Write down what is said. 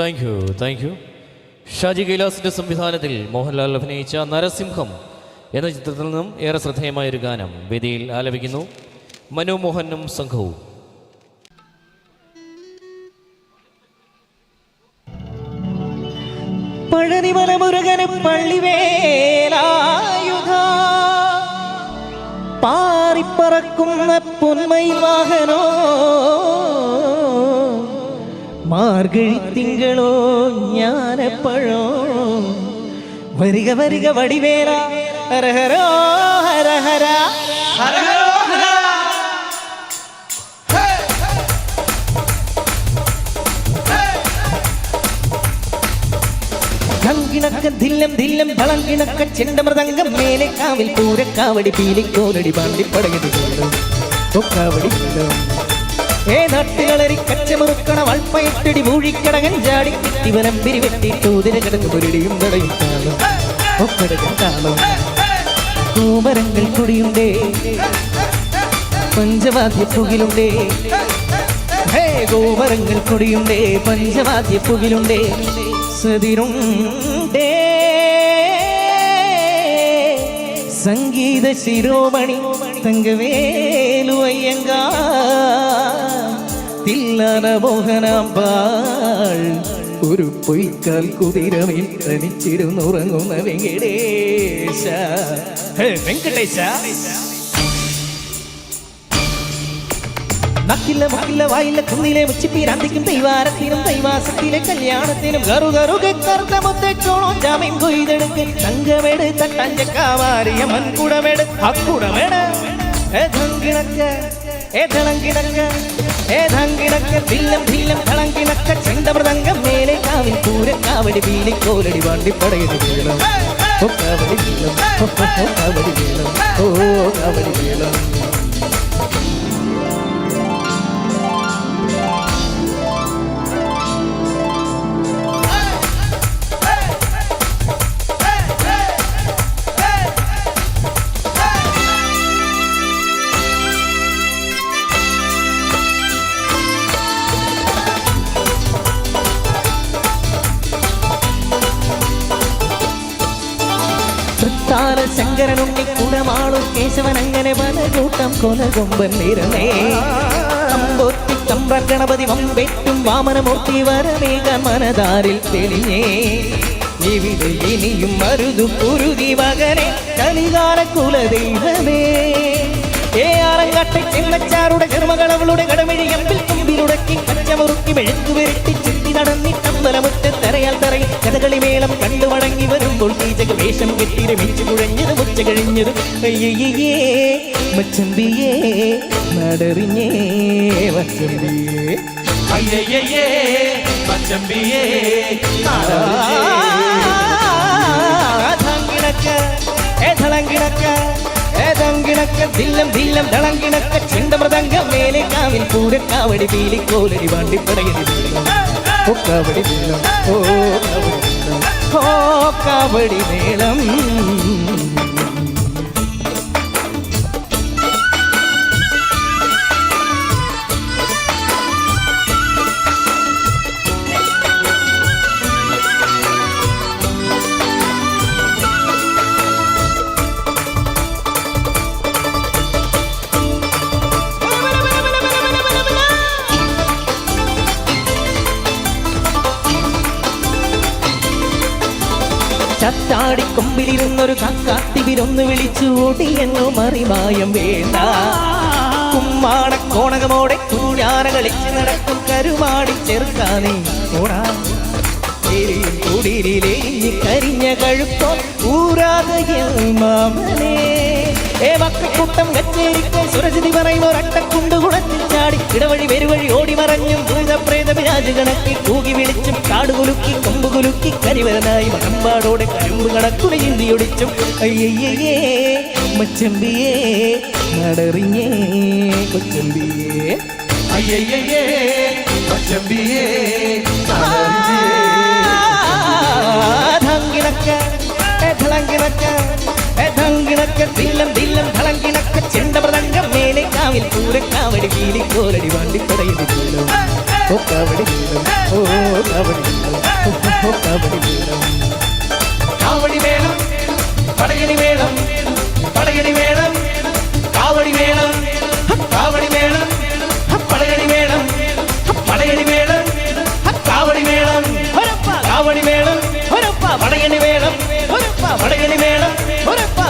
Thank you thank you Shaji കൈലാസിന്റെ സംവിധാനത്തിൽ മോഹൻലാൽ അഭിനയിച്ച നരസിംഹം എന്ന ചിത്രത്തിൽ നിന്നും ഏറെ ശ്രദ്ധേയമായൊരു ഗാനം വേദിയിൽ ആലപിക്കുന്നു. മനോമോഹനും സംഘവും. പഴനിമല മുരുകന് പള്ളിവേലായുധ. പാറിപ്പറക്കുന്ന പൊന്മയിൽ വാഹനോ മാർഗഴി തിങ്കളോ ജ്ഞാനപ്പഴോ? വരിക വരിക വടിവേല. ഹരഹരോ ഹരഹര. ചെണ്ടമൃതംഗം മേലെ കാവിൽ പൂരക്കാവടി പീലിക്കോലടി പാണ്ടിപ്പടയത് ഒക്കാവടി ഏ നാട്ടുകളരി കച്ചമുറുക്കണ വൾപ്പയട്ടടി മൂഴിക്കടകൻ ചാടി ഇവനം പിരിവെട്ടി തൂതിര കിടന്ന് പുരടിയും തടയും കാണും. ഒക്കടകം കാണും. കൂമരങ്ങൾ കുടിയുണ്ടേ പഞ്ചവാദ്യ പുകിലുണ്ടേ. ഹേ ഗോമരങ്ങൾ കൊടിയുണ്ടേ പഞ്ചവാദ്യ പുകിലുണ്ടേ. സതിരുണ്ടേ. സംഗീത ശിരോമണി തങ്കവേലു അയ്യങ്ക തില്ലന മോഹനാമ്പാൾ. ഒരു പൊയ്ക്കാൽ കുതിരമിൽ തനിച്ചിരുന്നുറങ്ങുന്ന വെങ്കടേശ. വെങ്കടേശ. നക്കില്ല മക്കില്ല വായില്ല കുന്നിലെ മുച്ചിപ്പീരാന്തിക്കും ദൈവാരത്തിനും ദൈവാസത്തിലെ കല്യാണത്തിനും. കറു കറു കറുത്ത മുത്തച്ചോളം ജാമ്യം കൊയ്തെടുക്ക് തങ്കമെട് തട്ടഞ്ചക്കാവാരിയ മൺകുടമെട് അക്കുടമെട്. ഏതങ്കിണക്ക ഏതളങ്കിണക്ക ഏതങ്കിണക്ക ഭില്ലം ഭില്ലം തളങ്കിണക്ക ചെണ്ടമൃതംഗം മേലെ കാവിൽ പൂരക്കാവടി പീലിക്കോലടി വണ്ടിപ്പടയടി വീളം ഓ കാവടി വീളം ഓ, ഓ, ഓ, കാവടി വീളം ഓ കാവടി വീളം തൃത്താല ശങ്കരനുണ്ണി കുടമാളു കേശവൻ അങ്ങനെ പല കൂട്ടം കൊലകൊമ്പൻ നിരമേ. അമ്പോത്തി കമ്പ്ര ഗണപതി വമ്പെറ്റും വാമനമൂർത്തി വരമേക മനതാരിൽ തെളിഞ്ഞേ. ഇവിടെ ഇനിയും മരുതു കുരുതി മകനെ കലികാല കുലദൈവമേ. ഏ ആറങ്ങാട്ടെ ചെന്നച്ചാറുടെ ചെറുമകളവളുടെ കടമിഴി അമ്പിൽ തുമ്പിലുടക്കി കച്ചമുറുക്കി മെഴുക്കു വിരട്ടി ചുറ്റി നടന്നിട്ടമ്പലമുറ്റത്തറയാൽ തറയിൽ കഥകളി മേളം കണ്ടു മടങ്ങി വരുമ്പോൾ തീജക വേഷം കെട്ടി രമിച്ചു കുഴഞ്ഞത് മുച്ച കഴിഞ്ഞത്. അയ്യയ്യേ മച്ചമ്പിയേ നടറിഞ്ഞേ മച്ചമ്പിയേ അയ്യയ്യേ ഏതളങ്കിണക്ക ഏതങ്കിണക്ക ദില്ലം ദില്ലം മേലെ കാവിൽ പൂരക്കാവടി പീലിക്കോലടി കോലടി വീണം. ഓ കാവടി ഓ കാവടി. ഓ കാവടി മേളം. കൊമ്പിലിരുന്നൊരു കക്കാത്തിവിരൊന്ന് വിളിച്ചു ഓടിയെന്നു മറിമായം വേണ്ട. കുമ്മാണ കോണകമോടെ കുഞ്ഞാന കളിച്ച് നടക്കും കരുമാടി ചെറുക്കാനേ. ഓടാ. കരിഞ്ഞ കഴുത്തോ ഊരാതയ കച്ചേരിക്കും സുരജിതി പറയും ഒരട്ടക്കുണ്ട് കുളത്തിൽ ചാടി ഇടവഴി വരുവഴി ഓടി മറഞ്ഞും ഭൂതപ്രേത വിരാജ് കണക്കി കൂകി വിളിച്ചും കാട് കുലുക്കി കരിവരനായി മകമ്പാടോടെ കരിമ്പ് കണക്കുല ചിന്തിയൊടിച്ചും. അയ്യയ്യേ മച്ചമ്പിയേ നടറിഞ്ഞേ കൊച്ചമ്പിയേ. അയ്യയ്യേ മച്ചമ്പിയേ ധങ്കിണക്ക ധളങ്കിണക്ക ചെണ്ടമൃതംഗം മേലെ കാവിൽ പൂരക്കാവടി പീലിക്കോലടി വണ്ടിപ്പടയടി வேணும் ஒருப்பா வடையணி வேணும் ஒருப்பா வடையணி வேணும் ஒருப்பா